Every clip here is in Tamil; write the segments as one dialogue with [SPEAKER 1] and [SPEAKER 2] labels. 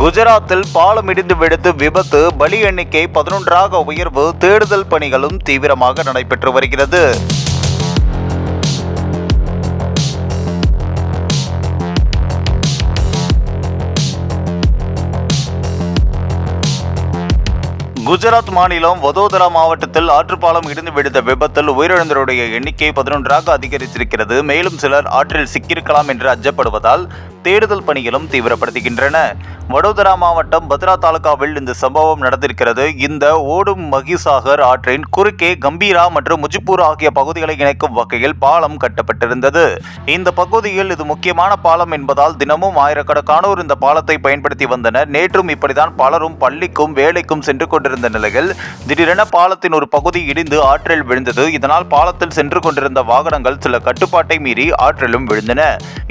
[SPEAKER 1] குஜராத்தில் பாலம் இடிந்து விழுந்து விபத்து பலி எண்ணிக்கை பதினொன்றாக உயர்வு தேடுதல் பணிகளும் தீவிரமாக நடைபெற்று வருகிறது. குஜராத் மாநிலம் வதோதரா மாவட்டத்தில் ஆற்றுப்பாலம் இடிந்து விழுந்த விபத்தில் உயிரிழந்தோருடைய எண்ணிக்கை பதினொன்றாக அதிகரித்திருக்கிறது. மேலும் சிலர் ஆற்றில் சிக்கியிருக்கலாம் என்று அஞ்சப்படுவதால் தேடுதல் பணிகளும் தீவிரப்படுத்துகின்றன. வடோதரா மாவட்டம் பத்ரா தாலுகாவில் இந்த சம்பவம் நடந்திருக்கிறது. இந்த ஓடும் மகிசாகர் ஆற்றின் குறுக்கே கம்பீரா மற்றும் முஜிப்பூர் ஆகிய பகுதிகளை இணைக்கும் வகையில் பாலம் கட்டப்பட்டிருந்தது. இந்த பகுதியில் இது முக்கியமான பாலம் என்பதால் தினமும் ஆயிரக்கணக்கானோர் இந்த பாலத்தை பயன்படுத்தி வந்தனர். நேற்றும் இப்படிதான் பலரும் பள்ளிக்கும் வேலைக்கும் சென்று கொண்டிருந்த நிலையில் திடீரென பாலத்தின் ஒரு பகுதி இடிந்து ஆற்றில் விழுந்தது. இதனால் பாலத்தில் சென்று கொண்டிருந்த வாகனங்கள் சில கட்டுப்பாட்டை மீறி ஆற்றிலும் விழுந்தன.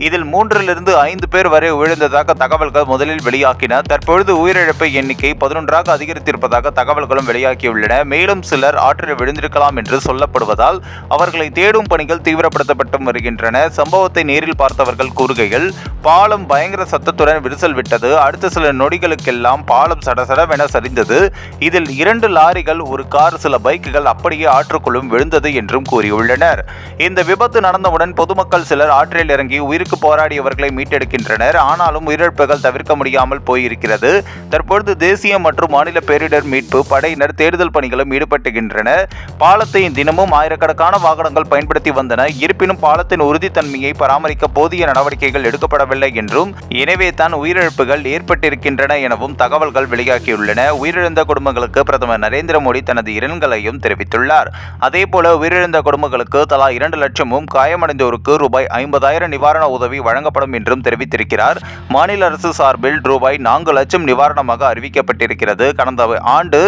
[SPEAKER 1] இதில் மூன்றிலிருந்து ஐந்து பேர் வரை விழுந்ததாக தகவல்கள் முதலில் வெளியாகின. தற்பொழுது உயிரிழப்பு எண்ணிக்கை பதினொன்றாக அதிகரித்திருப்பதாக தகவல்களும் வெளியாகியுள்ளன. மேலும் சிலர் ஆற்றில் விழுந்திருக்கலாம் என்று சொல்லப்படுவதால் அவர்களை தேடும் பணிகள் தீவிரப்படுத்தப்பட்டு வருகின்றன. சம்பவத்தை நேரில் பார்த்தவர்கள் கூறுகையில் பாலம் பயங்கர சத்தத்துடன் விரிசல் விட்டது. அடுத்த சில நொடிகளுக்கெல்லாம் பாலம் சடசடவென சரிந்தது. இதில் இரண்டு லாரிகள் ஒரு கார் சில பைக்குகள் அப்படியே ஆற்றுக்குள்ளும் விழுந்தது என்றும் கூறியுள்ளனர். இந்த விபத்து நடந்தவுடன் பொதுமக்கள் சிலர் ஆற்றில் இறங்கி உயிருக்கு போராடியவர்களை மீட்டெடுக்கின்றனர் ஆனாலும் உயிரிழப்புகள் தவிர்க்க முடியாமல் போயிருக்கிறது. தற்பொழுது தேசிய மற்றும் மாநில பேரிடர் மீட்பு படையினர் தேடுதல் பணிகளும் ஈடுபட்டுகின்றனர். பாலத்தை தினமும் ஆயிரக்கணக்கான வாகனங்கள் பயன்படுத்தி வந்தன. இருப்பினும் பாலத்தின் உறுதித்தன்மையை பராமரிக்க போதிய நடவடிக்கைகள் எடுக்கப்படவில்லை என்றும் எனவே தான் உயிரிழப்புகள் ஏற்பட்டிருக்கின்றன எனவும் தகவல்கள் வெளியாகியுள்ளன. உயிரிழந்த குடும்பங்களுக்கு பிரதமர் நரேந்திர மோடி தனது இரங்கலையும் தெரிவித்துள்ளார். அதேபோல உயிரிழந்த குடும்பங்களுக்கு தலா இரண்டு லட்சமும் காயமடைந்தோருக்கு ரூபாய் ஐம்பதாயிரம் நிவாரண உதவி வழங்கப்படும் என்றும் அறிவித்திருக்கிறார் மாநில அரசு சார்பில் ரூபாய் நான்கு லட்சம் நிவாரணமாக அறிவிக்கப்பட்டிருக்கிறது. கடந்த ஆண்டு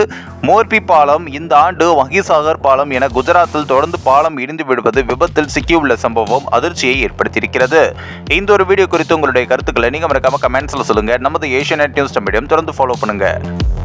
[SPEAKER 1] மோர்பி பாலம் இந்த ஆண்டு மகிசாகர் பாலம் என குஜராத்தில் தொடர்ந்து பாலம் இடிந்து விடுவது விபத்தில் சிக்கியுள்ள சம்பவம் அதிர்ச்சியை ஏற்படுத்தியிருக்கிறது. இந்த ஒரு வீடியோ குறித்து உங்களுடைய கருத்துக்களை நீங்கள் மறக்காம கமெண்ட்ஸில் சொல்லுங்கள் நமது ஏஷியநெட் நியூஸ் மீடியம் தொடர்ந்து ஃபாலோ பண்ணுங்கள்